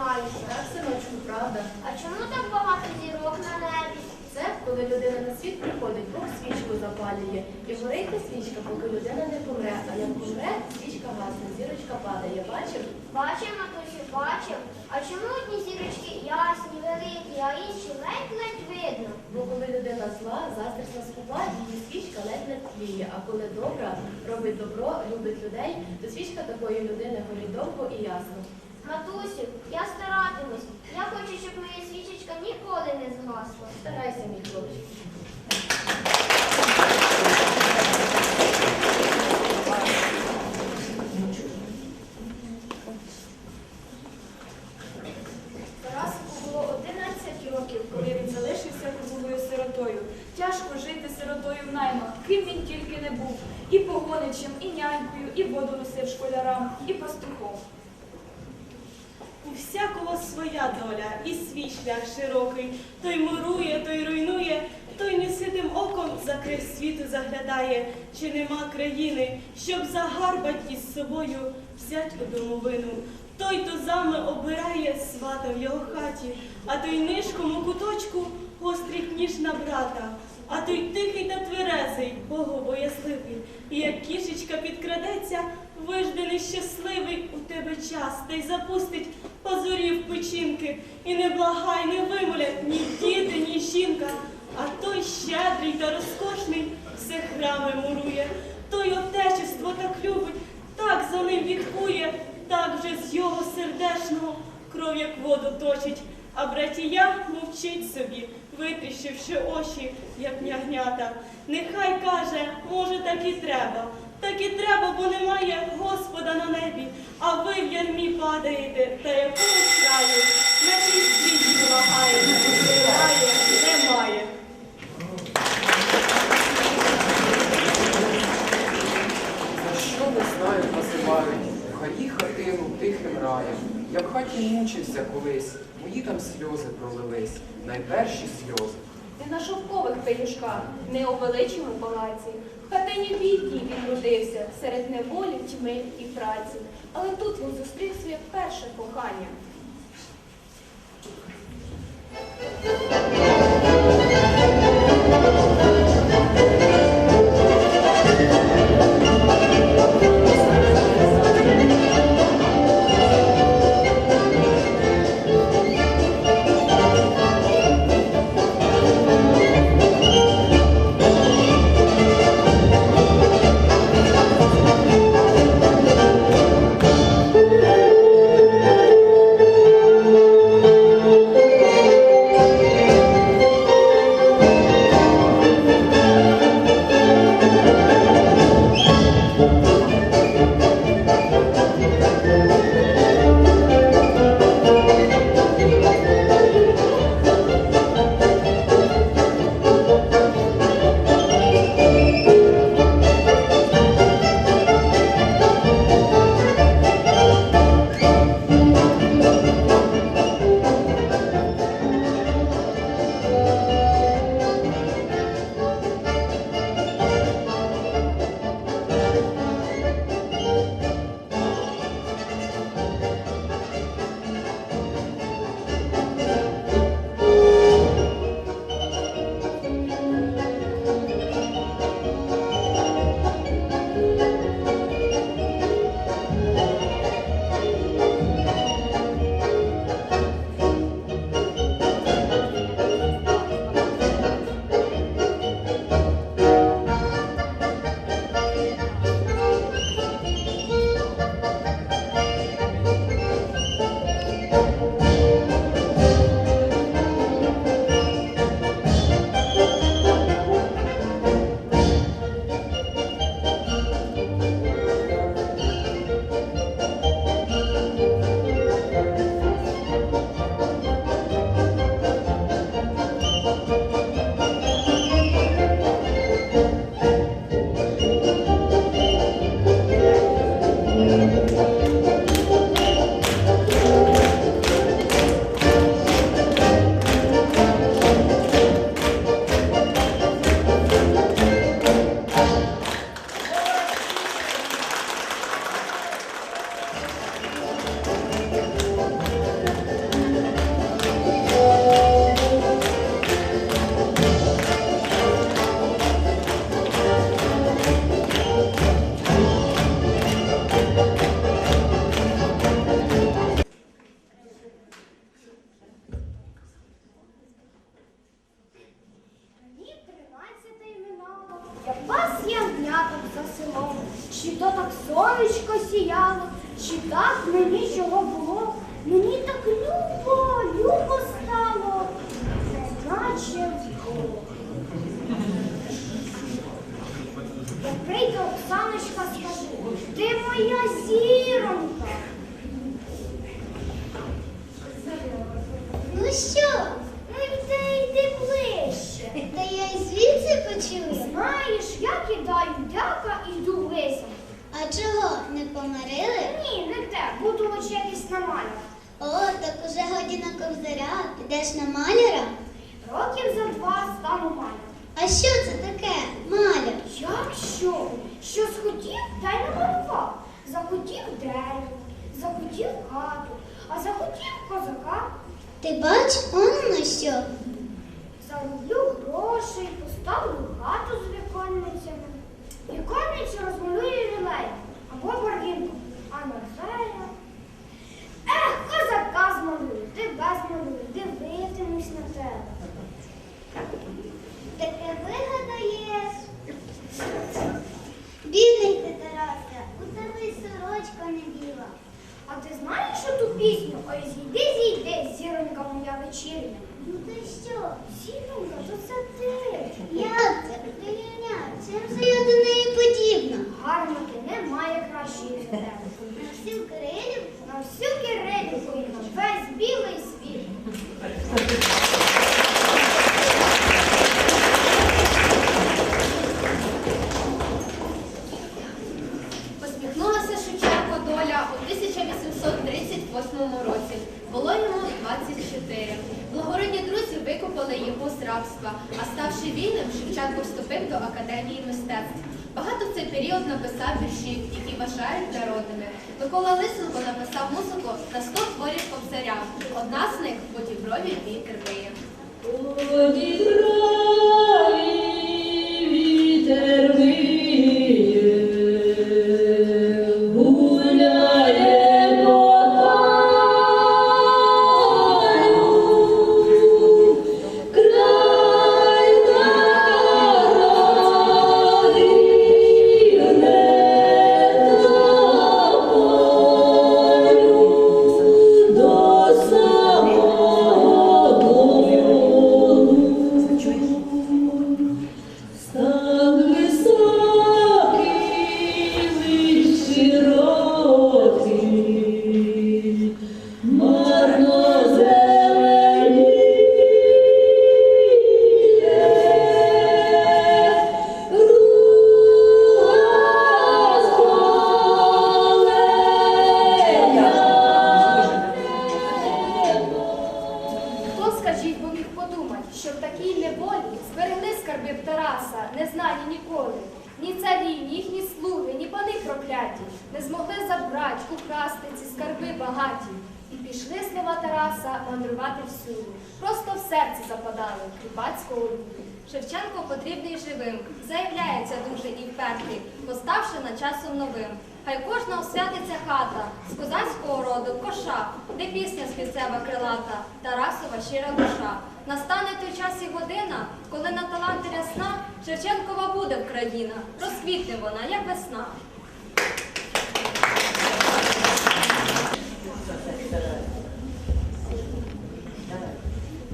Синочку, правда. А чому так багато зірок на небі? Це коли людина на світ приходить, Бог свічку запалює. І горить свічка, поки людина не помре. А як помре, свічка гасне, зірочка падає. Бачив? Бачив, матусю, бачив. А чому одні зірочки ясні, великі, а інші ледь-ледь видно? Бо коли людина зла, заздрісна скупа, її свічка ледь не тліє. А коли добра, робить добро, любить людей, то свічка такої людини горить довго і ясно. Матусю, я старатимусь. Я хочу, щоб моя свічечка ніколи не згасла. Старайся, мій хлопчик. Тарасику було 11 років, коли він залишився круглою сиротою. Тяжко жити сиротою в наймах, ким він тільки не був. І погоничем, і нянькою, і воду носив школярам, і пастухом. У всякого своя доля і свій шлях широкий. Той мурує, той руйнує, той неситим оком за край світу заглядає, чи нема країни, щоб загарбать із собою взять у домовину. Той тузами обирає свата в його хаті, а той нишком у куточку гострить ніж на брата. А той тихий та тверезий, Богу боязливий, і як кішечка підкрадеться, вижди щасливий у тебе час, та й запустить пазурів печінки, і не благай, не вимолять ні діти, ні жінка, а той щедрий та розкошний все храми мурує, той отечество так любить, так за ним відкує, так же з його сердешного кров як воду точить. А братія мовчить собі, витріщивши очі, як нягнята. Нехай каже, може, так і треба. Так і треба, бо немає Господа на небі, а ви в ярмі падаєте, та якогось краю на цій світі вимагаєте, немає, немає. За що не знають, називають, хаї хатину тихим раєм. Я в хаті мучився колись, мої там сльози пролились, найперші сльози. Не на шовкових пелюшках, не у величому палаці. Хатині бідній він родився, серед неволі, тьми і праці. Але тут він зустрів своє перше кохання. Чи то так сонечко сіяло, чи так мені чого було, мені так любо, любо стало, наче вдома. Як прийде Оксаночка, скажу, ти моя зіронька. На маляра. О, так уже година ковзаря. Підеш на маляра? Років за два стану маляром. А що це таке? Маляр? Як що? Що схотів, та й намалював. Захотів дерево, захотів хату, а захотів козака. Ти бач, он на що? Зароблю грошей, поставлю хату з віконницями розмалюю лілеєм або барвінком, а Марфея. Ех, козака змалюю, тебе змалюю, дивитимусь на тебе. Таке вигадаєш. Бідний ти, Тарасе, у тебе й сорочка не біла. А ти знаєш ту пісню? Ой, зійди, зійди, зіронька моя вечірня. Ну ти що? Зіронька, то це ти. Як це? Дивіня, чим же я до неї подібна? Гарно ти, немає кращої за тебе. На всю Україну, На всю написав музику на 100 творів кобзаря. Одна з них по діброві вітер виє. Вітер Скажіть, бо міг подумати, що в такій неволі зберегли скарби Тараса, не знані ніколи. Ні царі, ні їхні слуги, ні пани прокляті не змогли забрати, украсти ці скарби багаті. І пішли слова Тараса мандрувати всюди. Просто в серці западали кріпацького люду. Шевченко потрібний живим, заявляється дуже і впертий, поставши на часом новим. Хай кожна освятиться хата з козацького роду коша, де пісня співцева крилата, Тарасова щира душа. Настане той час і година, коли на таланти рясна Шевченкова буде Вкраїна, розквітне вона, як весна.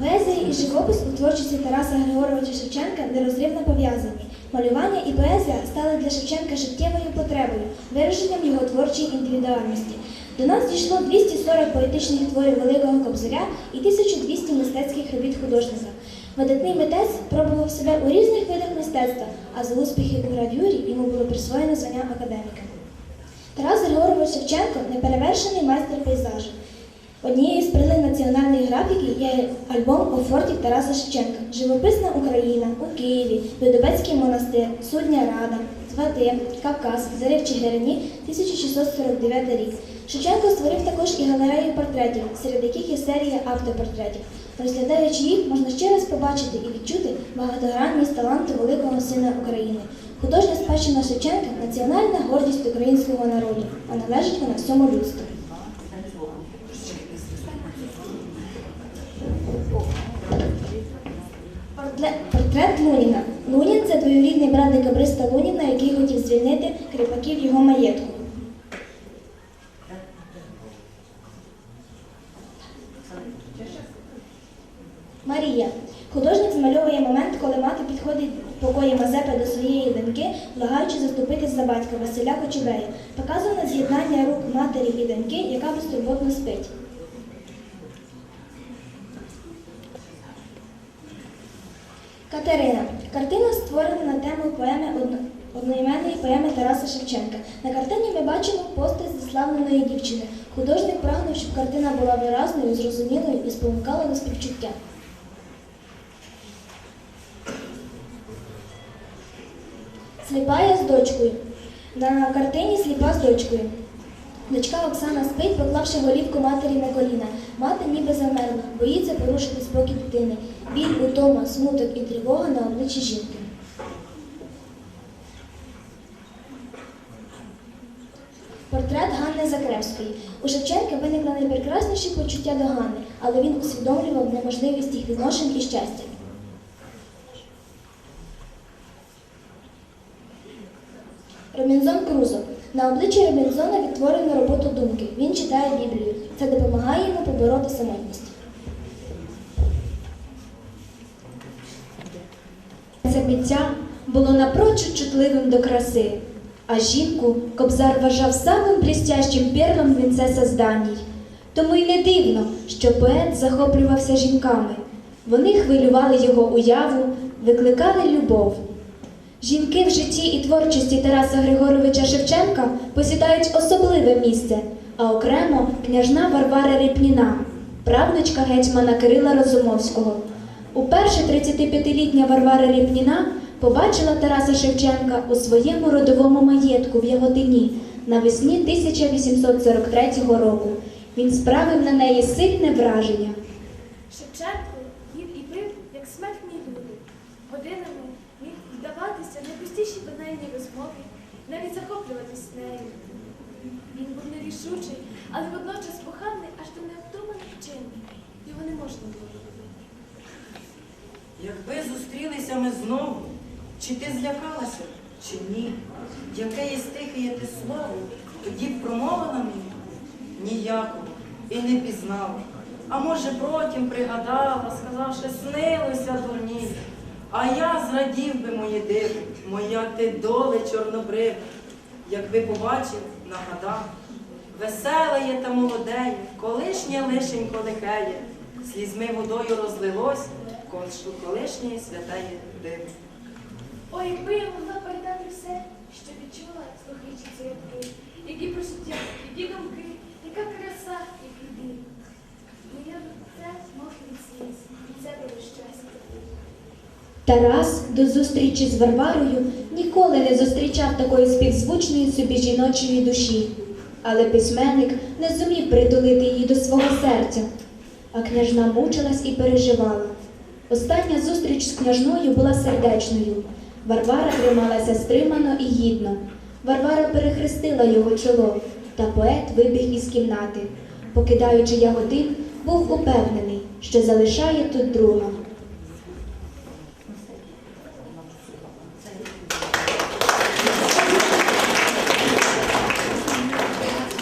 Поезія і живопис у творчості Тараса Григоровича Шевченка нерозривно пов'язані. Малювання і поезія стали для Шевченка життєвою потребою, вираженням його творчої індивідуальності. До нас дійшло 240 поетичних творів Великого Кобзаря і 1200 мистецьких робіт художника. Видатний митець пробував себе у різних видах мистецтва, а за успіхи у гравюрі йому було присвоєно звання академіка. Тарас Григорович Шевченко неперевершений майстер пейзажу. Однією з перлин національної графіки є альбом офортів Тараса Шевченка Живописна Україна у Києві, Видовецький монастир, Судня Рада, Свати, Кавказ, Заря в Чигирині, 1649 рік. Шевченко створив також і галерею портретів, серед яких є серія автопортретів. Розглядаючи їх, можна ще раз побачити і відчути багатогранність таланту великого сина України. Художня спадщина Шевченка національна гордість українського народу, а належить вона всьому людству. Портрет Луніна. Лунін це двоюрідний брат декабриста Луніна, який хотів звільнити кріпаків його маєтку. Марія. Художник змальовує момент, коли мати підходить в покої Мазепи до своєї доньки, благаючи заступитись за батька Василя Кочубея. Показано з'єднання рук матері і доньки, яка безтурботно спить. Катерина. Картина створена на тему поеми одноіменної поеми Тараса Шевченка. На картині ми бачимо постать заславленої дівчини. Художник прагнув, щоб картина була виразною, зрозумілою і спонукала до співчуття. Сліпая з дочкою. На картині сліпа з дочкою. Дочка Оксана спить, поклавши голівку матері на коліна. Мати ніби замерла, боїться порушити спокій дитини. Біль, утома, смуток і тривога на обличчі жінки. Портрет Ганни Закревської. У Шевченка виникли найпрекрасніші почуття до Ганни, але він усвідомлював неможливість їх відношень і щастя. Робінзон Крузо. На обличчі Робінзона відтворено роботу думки. Він читає Біблію. Це допомагає йому побороти самотність. Це биття було напрочуд чутливим до краси, а жінку Кобзар вважав самим блістящим перлом вінце созданій. Тому й не дивно, що поет захоплювався жінками. Вони хвилювали його уяву, викликали любов. Жінки в житті і творчості Тараса Григоровича Шевченка посідають особливе місце, а окремо княжна Варвара Ріпніна, правнучка гетьмана Кирила Розумовського. Уперше 35-літня Варвара Ріпніна побачила Тараса Шевченка у своєму родовому маєтку в Яготині навесні 1843 року. Він справив на неї сильне враження. Шевченко їв і пив, як смертні люди. Годинами міг в найпустіші банальні розмови, навіть захоплюватись нею. Він був нерішучий, але водночас коханий аж до невдуманих вчинів. Його не можна було любити. Якби зустрілися ми знову, чи ти злякалася, чи ні? Яке є стихіє ти слово, тоді б промовила мені? Ніякого і не пізнала. А може, потім пригадала, сказавши, снилося дурні. А я зрадів би моє диво, моя ти доле чорнобрив, якби побачив, нагадав. Веселе є та молодеє, колишнє лишенько лихеє, слізьми водою розлилось, колишнє святеє диво. Ой, якби я могла передати все, що відчула, слухаючи ці рядки, які почуття, які думки, яка краса, який див. Моє це мов від сліз, і це було щастя. Тарас до зустрічі з Варварою ніколи не зустрічав такої співзвучної собі жіночої душі, але письменник не зумів притулити її до свого серця, а княжна мучилась і переживала. Остання зустріч з княжною була сердечною. Варвара трималася стримано і гідно. Варвара перехрестила його чоло, та поет вибіг із кімнати. Покидаючи ягодин, був упевнений, що залишає тут друга.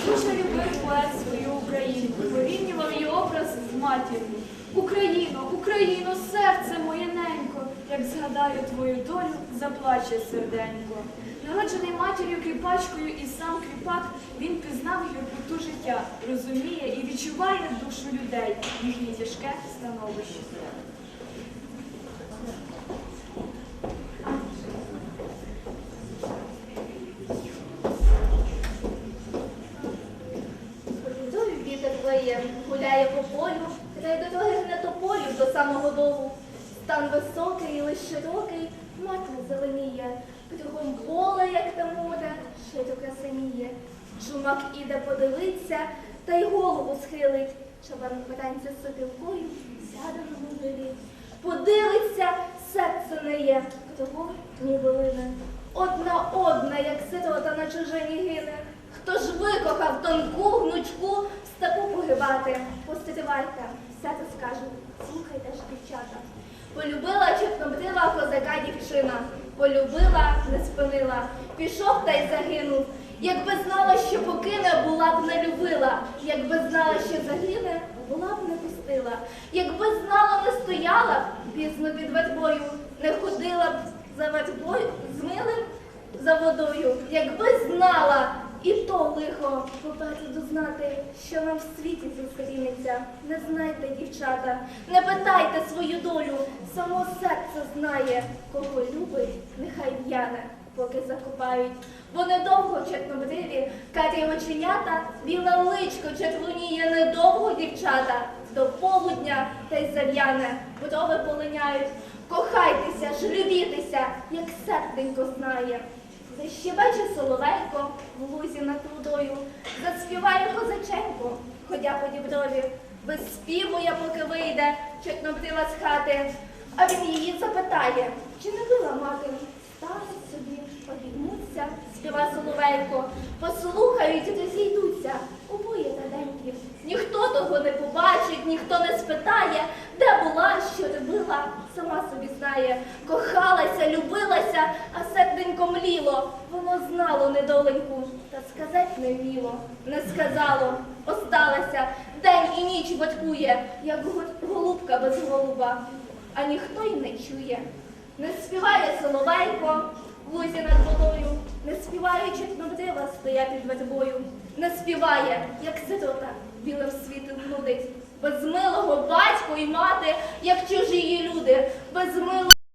Дуже любив поет свою Україну, порівнював її образ з матір'ю. Україно, Україно, серце моє ненько, як згадаю твою долю, заплаче серденько. Народжений матір'ю кріпачкою і сам кріпак, він пізнав гіркоту життя, розуміє і відчуває душу людей, їхнє тяжке становище. Гуляє по полю, та й до того не тополю до самого долу. Стан високий, лиш широкий, мать зеленіє, кругом поле, як море, широко красиніє. Чумак іде подивиться, та й голову схилить, чабан питанця з сопілкою, сяде на мудрі. Подивиться, серце не є, того ні волине. Одна одна, як сирота на чужині гине. Хто ж викохав тонку гнучку в степу погибати? Постривайте, все це скажу, слухайте ж, дівчата. Полюбила чорнобрива козака дівчина, полюбила, не спинила, пішов та й загинув. Якби знала, що покине, була б не любила, якби знала, що загине, була б не пустила, якби знала, не стояла пізно під ведьбою, не ходила б за ведьбою, з милим за водою, якби знала, і то лихо попереду знати, що вам в світі зустрінеться. Не знайте, дівчата, не питайте свою долю, само серце знає, кого любить, нехай в'яне, поки закопають. Бо недовго чорнобриві, карі оченята, біле личко червоніє недовго, дівчата, до полудня та й зав'яне, брови полиняють. Кохайтеся, ж любітеся, як серденько знає. Защебече соловейко в лузі над водою, заспіває козаченько, ходя по діброві. Без співу я поки вийде, чорнобрива з хати. А він її запитає, чи не била мати? Стануть собі, обіймуться, співа соловейко, послухають розійдуться, обоє таленьків. Ніхто того не побачить, ніхто не спитає, де була, що робила, сама собі знає. Кохалася, любилася, а серденько мліло. Воно знало недоленьку, та сказать не вміло. Не сказало, осталася, день і ніч батькує, як голубка без голуба, а ніхто й не чує. Не співає соловейко в лузі над водою, не співає чорнобрива стоя під вербою, не співає, як сирота білим світом нудить, без милого батько і мати, як чужі люди, без милого